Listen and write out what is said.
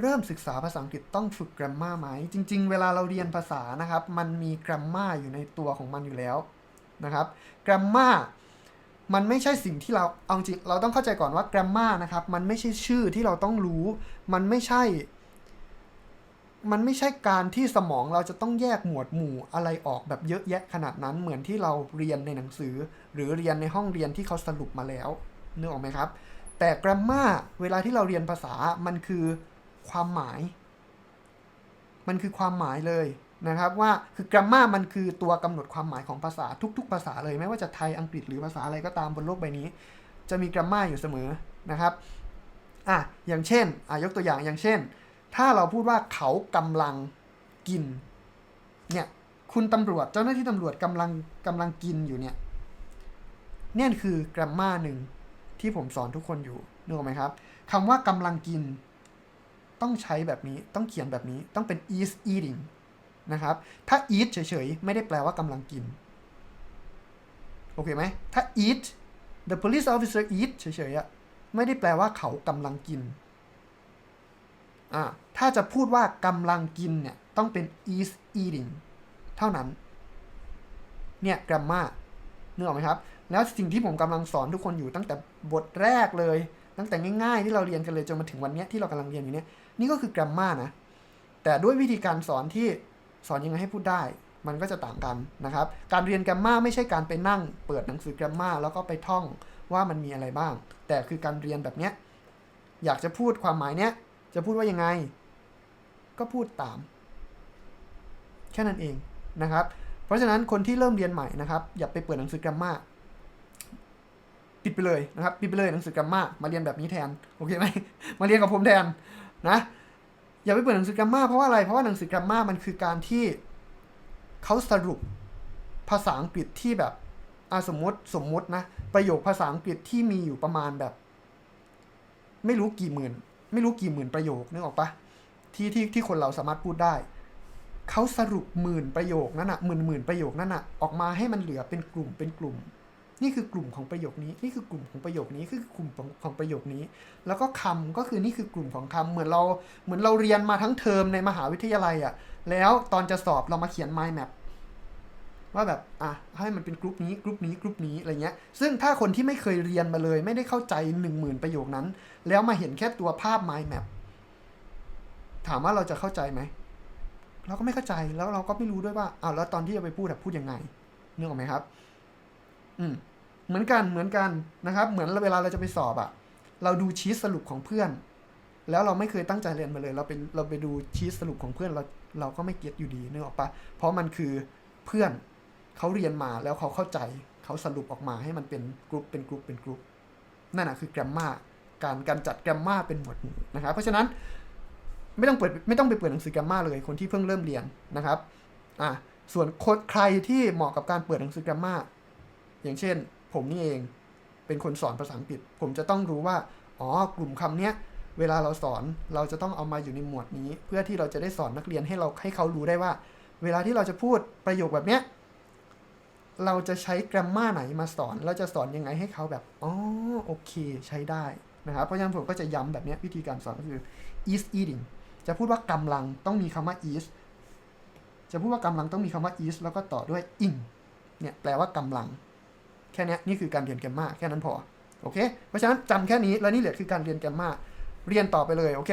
เริ่มศึกษาภาษาอังกฤษต้องฝึก grammar ไหม จริง ๆ เวลาเราเรียนภาษานะครับ มันมี grammar อยู่ในตัวของมันอยู่แล้วนะครับ grammar มันไม่ใช่สิ่งที่เราเอาจริงเราต้องเข้าใจก่อนว่า grammar นะครับมันไม่ใช่ชื่อที่เราต้องรู้ มันไม่ใช่ มันไม่ใช่การที่สมองเราจะต้องแยกหมวดหมู่อะไรออกแบบเยอะแยะขนาดนั้นเหมือนที่เราเรียนในหนังสือ หรือเรียนในห้องเรียนที่เขาสรุปมาแล้วนึกออกไหมครับ แต่ grammar เวลาที่เราเรียนภาษามันคือ ความหมาย มันคือความหมายเลยนะครับว่าคือ grammar มันคือตัวกำหนดความหมายของภาษาทุก ๆ ภาษาเลยไม่ว่าจะไทยอังกฤษหรือภาษาอะไรก็ตามบนโลกใบนี้ จะมี grammar อยู่เสมอนะครับอะอย่างเช่นอะยกตัวอย่างอย่างเช่น ถ้าเราพูดว่าเขากำลังกินเนี่ยคุณตำรวจเจ้าหน้าที่ตำรวจกำลังกำลังกินอยู่เนี่ยเนี่ยคือ grammar หนึ่งที่ผมสอนทุกคนอยู่นึกออกไหมครับคำว่ากำลังกิน ต้องใช้แบบนี้ต้องเขียนแบบนี้ต้องเป็น is eating นะครับ ถ้า eat เฉยๆ ไม่ได้แปลว่ากำลังกิน โอเคไหม ถ้า eat the police officer eat เฉยๆอะไม่ได้แปลว่าเขากำลังกินอ่าถ้าจะพูดว่ากำลังกินเนี่ย ต้องเป็น is eating เท่านั้น เนี่ย grammar นึกออกไหมครับ แล้วสิ่งที่ผมกำลังสอนทุกคนอยู่ตั้งแต่บทแรกเลย ตั้งแต่ง่ายๆที่เราเรียนกันเลยจนมาถึงวันนี้ที่เรากำลังเรียนอยู่เนี่ยนี่ก็คือ grammar นะ แต่ด้วยวิธีการสอนที่สอนยังไงให้พูดได้ มันก็จะต่างกันนะครับ การเรียน grammar ไม่ใช่การไปนั่ง เปิดหนังสือ grammar แล้วก็ไปท่องว่ามันมีอะไรบ้าง แต่คือการเรียนแบบเนี้ยอยากจะพูดความหมายเนี้ยจะพูดว่ายังไง ก็พูดตาม แค่นั้นเองนะครับ เพราะฉะนั้นคนที่เริ่มเรียนใหม่นะครับ อย่าไปเปิดหนังสือ grammar ปิดไปเลยนะครับปิดไปเลยหนังสือ grammar มาเรียนแบบนี้แทนโอเคไหมมาเรียนกับผมแทนนะอย่าไปเปิดหนังสือ grammar เพราะว่าอะไรเพราะว่าหนังสือ grammar มันคือการที่เขาสรุปภาษาอังกฤษที่แบบอสมมติสมมตินะ ประโยคภาษาอังกฤษที่มีอยู่ประมาณแบบ ไม่รู้กี่หมื่น ไม่รู้กี่หมื่นประโยคนึกออกปะที่ที่ที่คนเราสามารถพูดได้เขาสรุปหมื่นประโยคนั้นอะหมื่นหมื่นประโยคนั้นอะออกมาให้มันเหลือเป็นกลุ่มเป็นกลุ่ม นี่คือกลุ่มของประโยคนี้ นี่คือกลุ่มของประโยคนี้คือกลุ่มของของประโยคนี้ แล้วก็คำก็คือนี่คือกลุ่มของคำเหมือนเราเหมือนเราเรียนมาทั้งเทอมในมหาวิทยาลัยอะ่ะแล้วตอนจะสอบเรามาเขียน mind map ว่าแบบอะให้มันเป็นกลุ่มนี้กลุ่มนี้กลุ่มนี้อะไรเงี้ย ซึ่งถ้าคนที่ไม่เคยเรียนมาเลย ไม่ได้เข้าใจหนึ่งหมื่นประโยคนั้น แล้วมาเห็นแค่ตัวภาพ mind map ถามว่าเราจะเข้าใจไหมเราก็ไม่เข้าใจแล้วเราก็ไม่รู้ด้วยว่าอ้าวแล้วตอนที่จะไปพูดอะพูดยังไงนึกออกไหมครับ อืม เหมือนกันเหมือนกันนะครับ เหมือนเวลาเราจะไปสอบอะเราดูชีทสรุปของเพื่อน แล้วเราไม่เคยตั้งใจเรียนมาเลย เราไปเราไปดูชีทสรุปของเพื่อนเราเราก็ไม่เก็ตอยู่ดีนึกออกปะเพราะมันคือเพื่อนเขาเรียนมาแล้วเขาเข้าใจเขาสรุปออกมาให้มันเป็นกรุ๊ปเป็นกรุ๊ปเป็นกรุ๊ปนั่นแหะคือแกรมมาการการจัดแกรมมาเป็นหมวดหมู่นะครับเพราะฉะนั้นไม่ต้องเปิดไม่ต้องไปเปิดหนังสือแกรมมาเลยคนที่เพิ่งเริ่มเรียนนะครับอะส่วนคนใครที่เหมาะกับการเปิดหนังสือแกรมมาอย่างเช่น ผมนี่เองเป็นคนสอนภาษาอังกฤษ ผมจะต้องรู้ว่า อ๋อ กลุ่มคำเนี้ย เวลาเราสอนเราจะต้องเอามาอยู่ในหมวดนี้ เพื่อที่เราจะได้สอนนักเรียนให้เราให้เขารู้ได้ว่า เวลาที่เราจะพูดประโยคแบบเนี้ย เราจะใช้แกรมมาไหนมาสอน เราจะสอนยังไงให้เขาแบบ อ๋อ โอเคใช้ได้นะครับ เพราะฉะนั้นผมก็จะย้ำแบบเนี้ยวิธีการสอนก็คือ is eating จะพูดว่ากำลังต้องมีคำว่า is จะพูดว่ากำลังต้องมีคำว่า is แล้วก็ต่อด้วย ing เนี่ยแปลว่ากำลัง แค่นี้นี่คือการเรียนแกมมาแค่นั้นพอ โอเค เพราะฉะนั้นจำแค่นี้ แล้วนี่แหละคือการเรียนแกมมาเรียนต่อไปเลย โอเค